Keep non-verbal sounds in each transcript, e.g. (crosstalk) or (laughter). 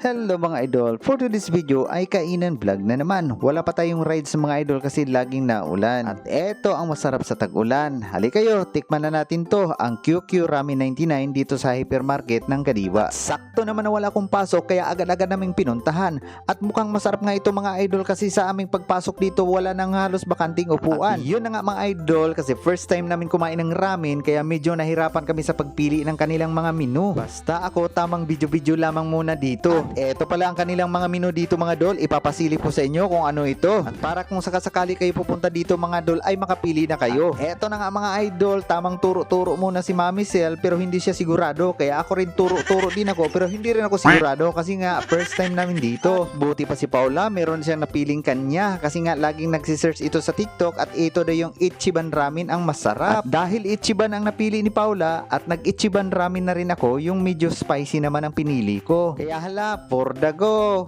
Hello mga idol, for today's video ay kainan vlog na naman. Wala pa tayong rides mga idol kasi laging naulan. At eto ang masarap sa tag-ulan. Halika kayo, tikman na natin to, ang QQ Ramen 99 dito sa hypermarket ng Kadiwa. Sakto naman na wala akong pasok kaya agad-agad naming pinuntahan. At mukhang masarap nga ito mga idol kasi sa aming pagpasok dito wala nang halos bakanting upuan. At yun na nga mga idol kasi first time namin kumain ng ramen kaya medyo nahirapan kami sa pagpili ng kanilang mga menu. Basta ako tamang video-video lamang muna dito. Eto pala ang kanilang mga menu dito mga dol. Ipapasilip ko sa inyo kung ano ito. At para kung sakasakali kayo pupunta dito mga dol ay makapili na kayo. At eto na nga mga idol, tamang turo-turo muna si Mami Sel pero hindi siya sigurado. Kaya ako rin turo-turo din ako pero hindi rin ako sigurado kasi nga first time namin dito. Buti pa si Paula, meron siyang napiling kanya kasi nga laging nagsisearch ito sa TikTok at ito daw yung Ichiban Ramen ang masarap. At dahil Ichiban ang napili ni Paula at nag-Ichiban Ramen na rin ako, yung medyo spicy naman ang pinili ko. Kaya hala, for the.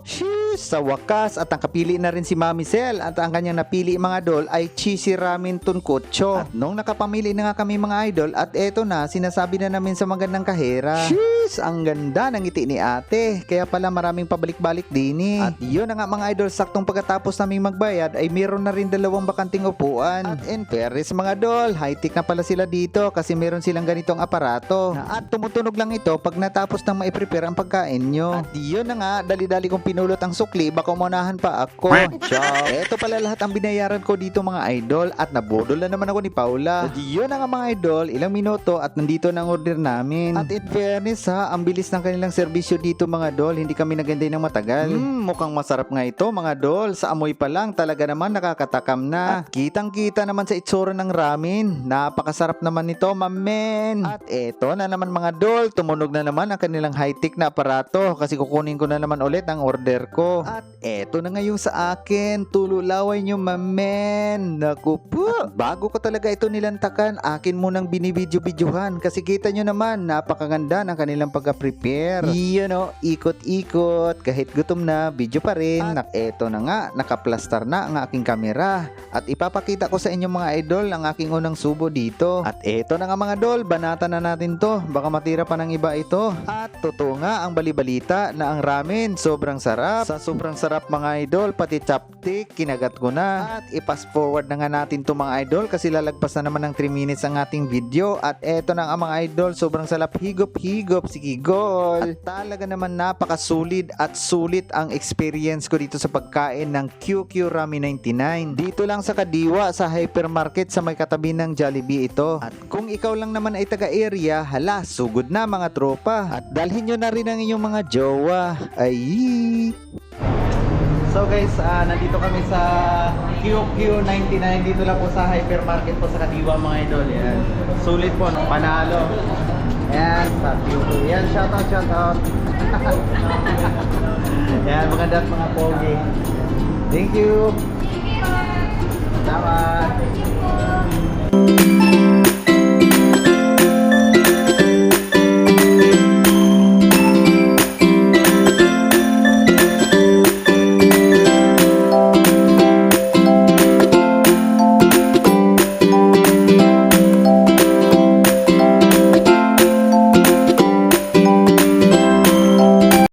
Sheesh, sa wakas at ang kapili na rin si Mami Sel at ang kanyang napili mga idol ay cheesy ramen tonkotcho. At nung nakapamili na nga kami mga idol at eto na, sinasabi na namin sa magandang kahera. Sheesh, ang ganda ng ngiti ni ate. Kaya pala maraming pabalik-balik din eh. At yun na nga mga idol, saktong pagkatapos naming magbayad ay meron na rin dalawang bakanting upuan. At in fairness mga idol, high-tech na pala sila dito kasi meron silang ganitong aparato. Na at tumutunog lang ito pag natapos nang maiprepare ang pagkain nyo. At yun na nga, dali-dali kong pinulot ang sukli, baka umunahan pa ako. Ciao. Eto pala lahat ang binayaran ko dito mga idol at nabudol na naman ako ni Paula. At yun na nga mga idol, ilang minuto at nandito na ang order namin. At in fairness ha, ang bilis ng kanilang serbisyo dito mga dol, hindi kami nagantay ng matagal. Hmm, mukhang masarap nga ito mga dol. Sa amoy pa lang talaga naman nakakatakam na. At kitang-kita naman sa itsura ng ramen. Napakasarap naman nito, mamen. At eto na naman mga dol, tumunog na naman ang kanilang high-tech na aparato kasi kukunin ko na naman ulit ang order ko. At eto na nga yung sa akin, tululaway nyo mamen. Naku po. At bago ko talaga ito nilantakan, akin munang binibidyo-videohan kasi kita nyo naman, napakaganda ng kanilang pagka-prepare. Iyon o, ikot-ikot, kahit gutom na, video pa rin. At eto na nga, nakaplastar na ang aking kamera. At ipapakita ko sa inyo mga idol ang aking unang subo dito. At eto na nga mga idol, banata na natin to. Baka matira pa ng iba ito. At totoo nga ang balibalita na ang ramen sobrang sarap. Sa sobrang sarap mga idol, pati chapstick, kinagat ko na. At i-pass forward na nga natin to mga idol kasi lalagpas na naman ng 3 minutes ang ating video. At eto na nga mga idol, sobrang sarap higop-higop, sige gol. At talaga naman napakasulit at sulit ang experience ko dito sa pagkain ng QQ Ramen 99. Dito lang sa Kadiwa sa hypermarket sa may katabi ng Jollibee ito. At kung ikaw lang naman ay taga-area, hala, sugod na mga tropa. At dalhin nyo na rin ang inyong mga jowa. Ay! So guys, ah, nandito kami sa QQ99 dito lang po sa hypermarket po sa Kadiwa mga idol. Yan. Sulit po, no? panalo. Yan, sa QQ. Yan, shoutout, shoutout. (laughs) Yan, maganda at mga pogi. Thank you. Salamat.